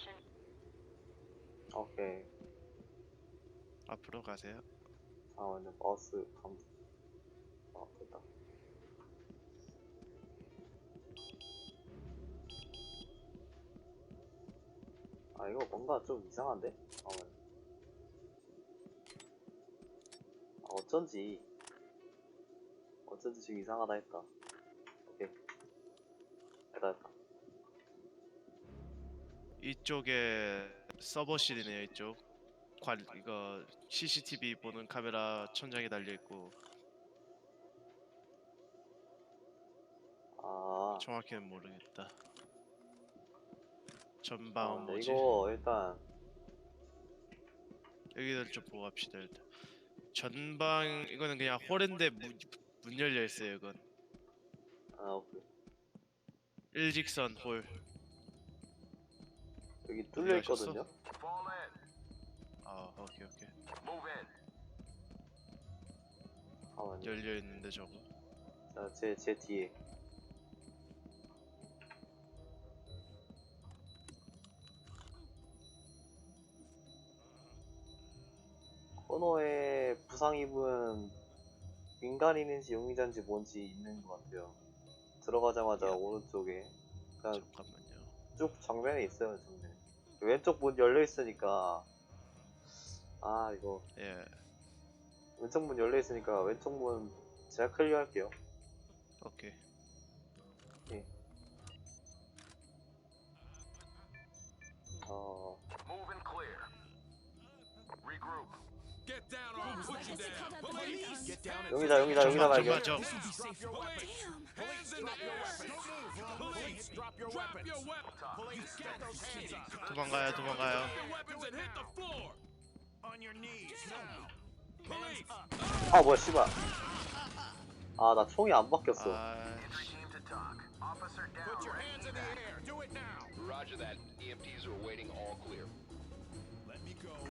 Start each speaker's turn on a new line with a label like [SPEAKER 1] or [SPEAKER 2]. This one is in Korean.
[SPEAKER 1] location.
[SPEAKER 2] 오케이.
[SPEAKER 3] 앞으로 가세요.
[SPEAKER 2] 잠깐만요. 마우스 감. 아, 됐다. 아, 이거 뭔가 좀 이상한데? 잠깐만. 아, 어쩐지. 어쩐지 지금 이상하다 했다. 오케이. 됐다, 됐다.
[SPEAKER 3] 이쪽에 서버실이네요. 이쪽. 관 이거 CCTV 보는 카메라 천장에 달려 있고
[SPEAKER 2] 아,
[SPEAKER 3] 정확히는 모르겠다.
[SPEAKER 2] 아
[SPEAKER 3] 전방 은
[SPEAKER 2] 근데
[SPEAKER 3] 뭐지?
[SPEAKER 2] 이거 일단
[SPEAKER 3] 여기를 좀 보고 갑시다 일단. 전방 이거는 그냥 홀인데 문, 문 열려 있어요. 이건
[SPEAKER 2] 아 오케이.
[SPEAKER 3] 일직선 홀.
[SPEAKER 2] 여기 뚫려
[SPEAKER 3] 하셨어?
[SPEAKER 2] 있거든요.
[SPEAKER 3] 아 오케이 오케이.
[SPEAKER 2] 잠깐만요.
[SPEAKER 3] 열려 있는데 저거.
[SPEAKER 2] 자, 제, 제 뒤에. 코너에 부상 입은 민간인인지 용의자인지 뭔지 있는 것 같아요. 들어가자마자
[SPEAKER 3] 야.
[SPEAKER 2] 오른쪽에 그냥
[SPEAKER 3] 잠깐만요.
[SPEAKER 2] 쭉 정면에 있어요, 정면. 왼쪽 문 열려 있으니까 아 이거
[SPEAKER 3] 예.
[SPEAKER 2] 왼쪽 문 열려 있으니까 왼쪽 문 제가 클리어 할게요.
[SPEAKER 3] 오케이.
[SPEAKER 2] 어
[SPEAKER 4] Move and clear. Regroup.
[SPEAKER 5] Get down or I'll put you down. Police! Get down and
[SPEAKER 2] 용의자 용의자 용의자
[SPEAKER 3] 잠깐
[SPEAKER 2] 발견.
[SPEAKER 3] 잠깐 저
[SPEAKER 5] Drop your weapon. Hands in the air.
[SPEAKER 3] 도망가요 도망가요.
[SPEAKER 5] Drop your weapons and hit the floor. On your knees now. Police!
[SPEAKER 2] 아 뭐야 씨발. 아 나 총이 안 바뀌었어.
[SPEAKER 3] 아.
[SPEAKER 5] Put your hands in the air. Do it now.
[SPEAKER 6] Roger that. EMTs are awaiting all clear.
[SPEAKER 5] Let me go.